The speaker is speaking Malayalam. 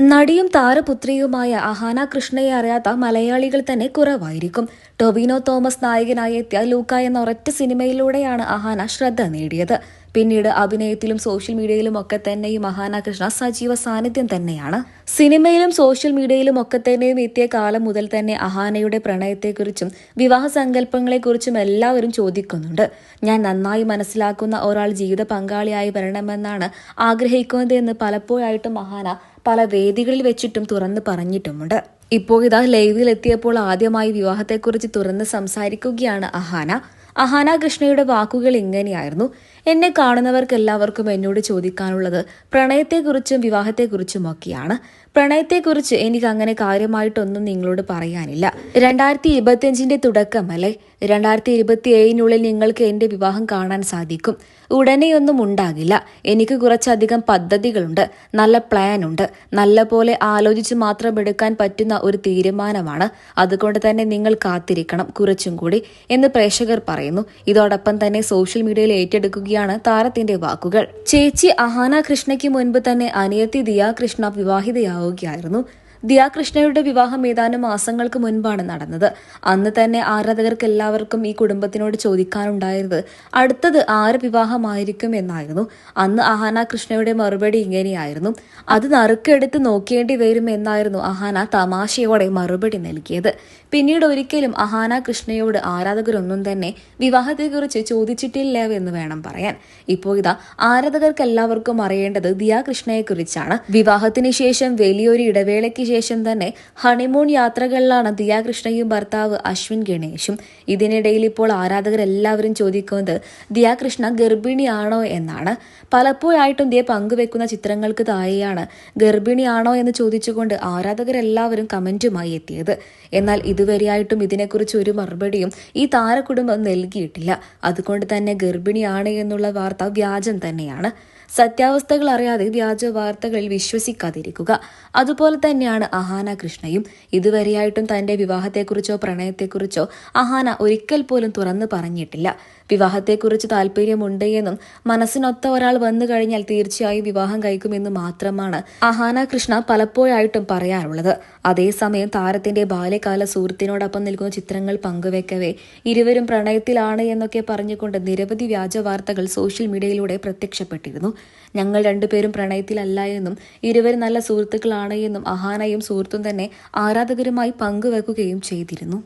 നടിയും താരപുത്രിയുമായ അഹാന കൃഷ്ണയെ അറിയാത്ത മലയാളികൾ തന്നെ കുറവായിരിക്കും. ടൊവിനോ തോമസ് നായകനായി എത്തിയ ലൂക്ക എന്ന ഒരൊറ്റ സിനിമയിലൂടെയാണ് അഹാന ശ്രദ്ധ നേടിയത്. പിന്നീട് അഭിനയത്തിലും സോഷ്യൽ മീഡിയയിലും ഒക്കെ തന്നെ ഈ മഹാനാ കൃഷ്ണ സജീവ സാന്നിധ്യം തന്നെയാണ്. സിനിമയിലും സോഷ്യൽ മീഡിയയിലും ഒക്കെ തന്നെയും എത്തിയ കാലം മുതൽ തന്നെ അഹാനയുടെ പ്രണയത്തെക്കുറിച്ചും വിവാഹ സങ്കല്പങ്ങളെക്കുറിച്ചും എല്ലാവരും ചോദിക്കുന്നുണ്ട്. ഞാൻ നന്നായി മനസ്സിലാക്കുന്ന ഒരാൾ ജീവിത പങ്കാളിയായി വരണമെന്നാണ് ആഗ്രഹിക്കുന്നത് എന്ന് പലപ്പോഴായിട്ടും മഹാന പല വേദികളിൽ വെച്ചിട്ടും തുറന്ന് പറഞ്ഞിട്ടുമുണ്ട്. ഇപ്പോൾ ഇതാ ലൈവിൽ എത്തിയപ്പോൾ ആദ്യമായി വിവാഹത്തെക്കുറിച്ച് തുറന്ന് സംസാരിക്കുകയാണ് അഹാന. അഹാന കൃഷ്ണയുടെ വാക്കുകൾ ഇങ്ങനെയായിരുന്നു. എന്നെ കാണുന്നവർക്ക് എല്ലാവർക്കും എന്നോട് ചോദിക്കാനുള്ളത് പ്രണയത്തെക്കുറിച്ചും വിവാഹത്തെക്കുറിച്ചുമൊക്കെയാണ്. പ്രണയത്തെക്കുറിച്ച് എനിക്ക് അങ്ങനെ കാര്യമായിട്ടൊന്നും നിങ്ങളോട് പറയാനില്ല. രണ്ടായിരത്തി ഇരുപത്തിയഞ്ചിന്റെ തുടക്കമല്ലേ രണ്ടായിരത്തി ഇരുപത്തി ഏഴിനുള്ളിൽ നിങ്ങൾക്ക് എന്റെ വിവാഹം കാണാൻ സാധിക്കും. ഉടനെയൊന്നും ഉണ്ടാകില്ല. എനിക്ക് കുറച്ചധികം പദ്ധതികളുണ്ട്. നല്ല പ്ലാൻ ഉണ്ട് നല്ല പോലെ ആലോചിച്ച് മാത്രം എടുക്കാൻ പറ്റുന്ന ഒരു തീരുമാനമാണ്. അതുകൊണ്ട് തന്നെ നിങ്ങൾ കാത്തിരിക്കണം കുറച്ചും കൂടി എന്ന് പ്രേക്ഷകർ പറയുന്നു. ഇതോടൊപ്പം തന്നെ സോഷ്യൽ മീഡിയയിൽ ഏറ്റെടുക്കുകയാണ് താരത്തിന്റെ വാക്കുകൾ. ചേച്ചി അഹാന കൃഷ്ണയ്ക്ക് മുൻപ് തന്നെ അനിയത്തി ദിയ കൃഷ്ണ വിവാഹിതയാവുകയായിരുന്നു. ദിയാകൃഷ്ണയുടെ വിവാഹം ഏതാനും മാസങ്ങൾക്ക് മുൻപാണ് നടന്നത്. അന്ന് തന്നെ ആരാധകർക്ക് എല്ലാവർക്കും ഈ കുടുംബത്തിനോട് ചോദിക്കാനുണ്ടായിരുന്നത് അടുത്തത് ആര് വിവാഹമായിരിക്കും എന്നായിരുന്നു. അന്ന് അഹാന കൃഷ്ണയുടെ മറുപടി ഇങ്ങനെയായിരുന്നു. അത് നറുക്കെടുത്ത് നോക്കേണ്ടി വരും എന്നായിരുന്നു അഹാന തമാശയോടെ മറുപടി നൽകിയത്. പിന്നീട് ഒരിക്കലും അഹാന കൃഷ്ണയോട് ആരാധകരൊന്നും തന്നെ വിവാഹത്തെക്കുറിച്ച് ചോദിച്ചിട്ടില്ല എന്ന് വേണം പറയാൻ. ഇപ്പോൾ ഇതാ ആരാധകർക്ക് എല്ലാവർക്കും അറിയേണ്ടത് ദിയാകൃഷ്ണയെക്കുറിച്ചാണ്. വിവാഹത്തിന് ശേഷം വലിയൊരു ഇടവേളയ്ക്ക് ശേഷം തന്നെ ഹണിമൂൺ യാത്രകളിലാണ് ദിയാകൃഷ്ണയും ഭർത്താവ് അശ്വിൻ ഗണേഷും ഇതിനിടയിൽ ഇപ്പോൾ ആരാധകർ എല്ലാവരും ചോദിക്കുന്നത് ദിയാകൃഷ്ണ ഗർഭിണിയാണോ എന്നാണ്. പലപ്പോഴായിട്ടും ദിയ പങ്കുവെക്കുന്ന ചിത്രങ്ങൾക്ക് താഴെയാണ് ഗർഭിണിയാണോ എന്ന് ചോദിച്ചുകൊണ്ട് ആരാധകരെല്ലാവരും കമന്റുമായി എത്തിയത്. എന്നാൽ ഇതുവരെയായിട്ടും ഇതിനെക്കുറിച്ച് ഒരു മറുപടിയും ഈ താരകുടുംബം നൽകിയിട്ടില്ല. അതുകൊണ്ട് തന്നെ ഗർഭിണിയാണ് എന്നുള്ള വാർത്ത വ്യാജം തന്നെയാണ്. സത്യാവസ്ഥകൾ അറിയാതെ വ്യാജ വാർത്തകളിൽ വിശ്വസിക്കാതിരിക്കുക. അതുപോലെ തന്നെയാണ് അഹാന കൃഷ്ണയും. ഇതുവരെയായിട്ടും തന്റെ വിവാഹത്തെക്കുറിച്ചോ പ്രണയത്തെക്കുറിച്ചോ അഹാന ഒരിക്കൽ പോലും തുറന്നു പറഞ്ഞിട്ടില്ല. വിവാഹത്തെക്കുറിച്ച് താല്പര്യമുണ്ട് എന്നും മനസ്സിനൊത്ത ഒരാൾ വന്നു കഴിഞ്ഞാൽ തീർച്ചയായും വിവാഹം കഴിക്കുമെന്ന് മാത്രമാണ് അഹാന കൃഷ്ണ പലപ്പോഴായിട്ടും പറയാറുള്ളത്. അതേസമയം താരത്തിന്റെ ബാല്യകാല സുഹൃത്തിനോടൊപ്പം നിൽക്കുന്ന ചിത്രങ്ങൾ പങ്കുവെക്കവേ ഇരുവരും പ്രണയത്തിലാണ് എന്നൊക്കെ പറഞ്ഞുകൊണ്ട് നിരവധി വ്യാജ വാർത്തകൾ സോഷ്യൽ മീഡിയയിലൂടെ പ്രത്യക്ഷപ്പെട്ടിരുന്നു. ഞങ്ങൾ രണ്ടുപേരും പ്രണയത്തിലല്ല എന്നും ഇരുവരും നല്ല സുഹൃത്തുക്കളാണ് എന്നും അഹാനയും സുഹൃത്തും തന്നെ ആരാധകരുമായി പങ്കുവെക്കുകയും ചെയ്തിരുന്നു.